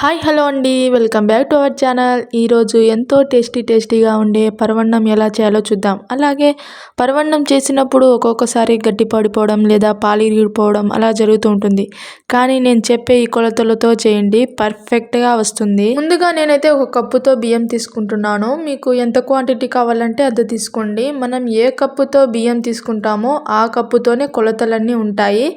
Hi hello అండి. Welcome back to our channel. ఈరోజు ఎంతో టేస్టీ టేస్టీగా ఉండే పరవన్నం ఎలా చేయాలో చూద్దాం. అలాగే పరవన్నం చేసినప్పుడు ఒక్కొక్కసారి గట్టి పడిపోవడం లేదా పాలిరిగిపోవడం అలా జరుగుతూ ఉంటుంది. కానీ నేను చెప్పే ఈ కొలతలతో చేయండి. పర్ఫెక్ట్గా వస్తుంది. ముందుగా నేనైతే ఒక కప్పుతో బియ్యం తీసుకుంటున్నాను. మీకు ఎంత క్వాంటిటీ కావాలంటే అది తీసుకోండి. మనం ఏ కప్పుతో బియ్యం తీసుకుంటామో ఆ కప్పుతోనే కొలతలన్నీ ఉంటాయి.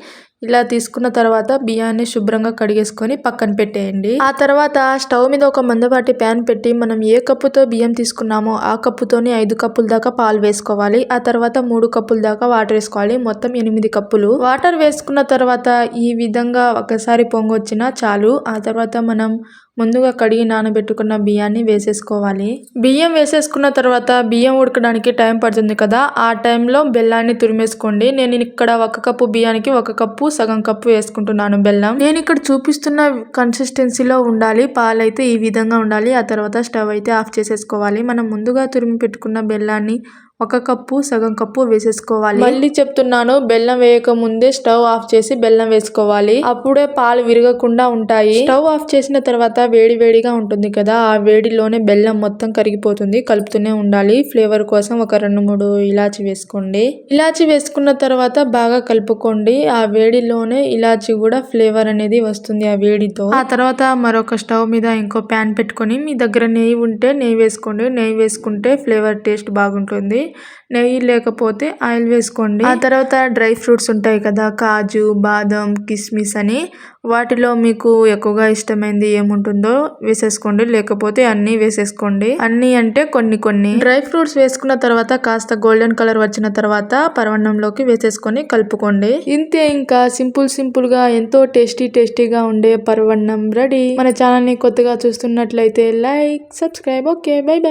ఇలా తీసుకున్న తర్వాత బియ్యాన్ని శుభ్రంగా కడిగేసుకొని పక్కన పెట్టేయండి. ఆ తర్వాత స్టవ్ మీద ఒక మందపాటి ప్యాన్ పెట్టి మనం ఏ కప్పుతో బియ్యం తీసుకున్నామో ఆ కప్పుతోనే ఐదు కప్పుల దాకా పాలు వేసుకోవాలి. ఆ తర్వాత మూడు కప్పుల దాకా వాటర్ వేసుకోవాలి. మొత్తం ఎనిమిది కప్పులు. వాటర్ వేసుకున్న తర్వాత ఈ విధంగా ఒకసారి పొంగొచ్చినా చాలు. ఆ తర్వాత మనం ముందుగా కడిగి నానబెట్టుకున్న బియ్యాన్ని వేసేసుకోవాలి. బియ్యం వేసేసుకున్న తర్వాత బియ్యం ఉడకడానికి టైం పడుతుంది కదా ఆ టైంలో బెల్లాన్ని తురిమేసుకోండి. నేను ఇక్కడ ఒక కప్పు బియ్యానికి ఒక కప్పు సగం కప్పు వేసుకుంటున్నాను బెల్లం. నేను ఇక్కడ చూపిస్తున్న కన్సిస్టెన్సీలో ఉండాలి పాలైతే ఈ విధంగా ఉండాలి ఆ తర్వాత స్టవ్ అయితే ఆఫ్ చేసేసుకోవాలి. మనం ముందుగా తురిమి పెట్టుకున్న బెల్లాన్ని ఒక కప్పు సగం కప్పు వేసేసుకోవాలి. మళ్ళీ చెప్తున్నాను బెల్లం వేయక ముందే స్టవ్ ఆఫ్ చేసి బెల్లం వేసుకోవాలి. అప్పుడే పాలు విరగకుండా ఉంటాయి. స్టవ్ ఆఫ్ చేసిన తర్వాత వేడి వేడిగా ఉంటుంది కదా ఆ వేడిలోనే బెల్లం మొత్తం కరిగిపోతుంది కలుపుతూనే ఉండాలి. ఫ్లేవర్ కోసం ఒక రెండు మూడు ఇలాచి వేసుకోండి. ఇలాచి వేసుకున్న తర్వాత బాగా కలుపుకోండి. ఆ వేడిలోనే ఇలాచి కూడా ఫ్లేవర్ అనేది వస్తుంది ఆ వేడితో. ఆ తర్వాత మరొక స్టవ్ మీద ఇంకో ప్యాన్ పెట్టుకొని మీ దగ్గర నెయ్యి ఉంటే నెయ్యి వేసుకోండి. నెయ్యి వేసుకుంటే ఫ్లేవర్ టేస్ట్ బాగుంటుంది. నెయ్యి లేకపోతే ఆయిల్ వేసుకోండి. ఆ తర్వాత డ్రై ఫ్రూట్స్ ఉంటాయి కదా కాజు బాదం కిస్మిస్ అని వాటిలో మీకు ఎక్కువగా ఇష్టమైంది ఏముంటుందో వేసేసుకోండి లేకపోతే అన్నీ వేసేసుకోండి. అన్నీ అంటే కొన్ని కొన్ని. డ్రై ఫ్రూట్స్ వేసుకున్న తర్వాత కాస్త గోల్డెన్ కలర్ వచ్చిన తర్వాత పరవన్నంలోకి వేసేసుకొని కలుపుకోండి. ఇంతే ఇంకా సింపుల్ సింపుల్గా ఎంతో టేస్టీ టేస్టీగా ఉండే పరవన్నం రెడీ. మన ఛానల్ని కొత్తగా చూస్తున్నట్లయితే like subscribe. Okay bye bye.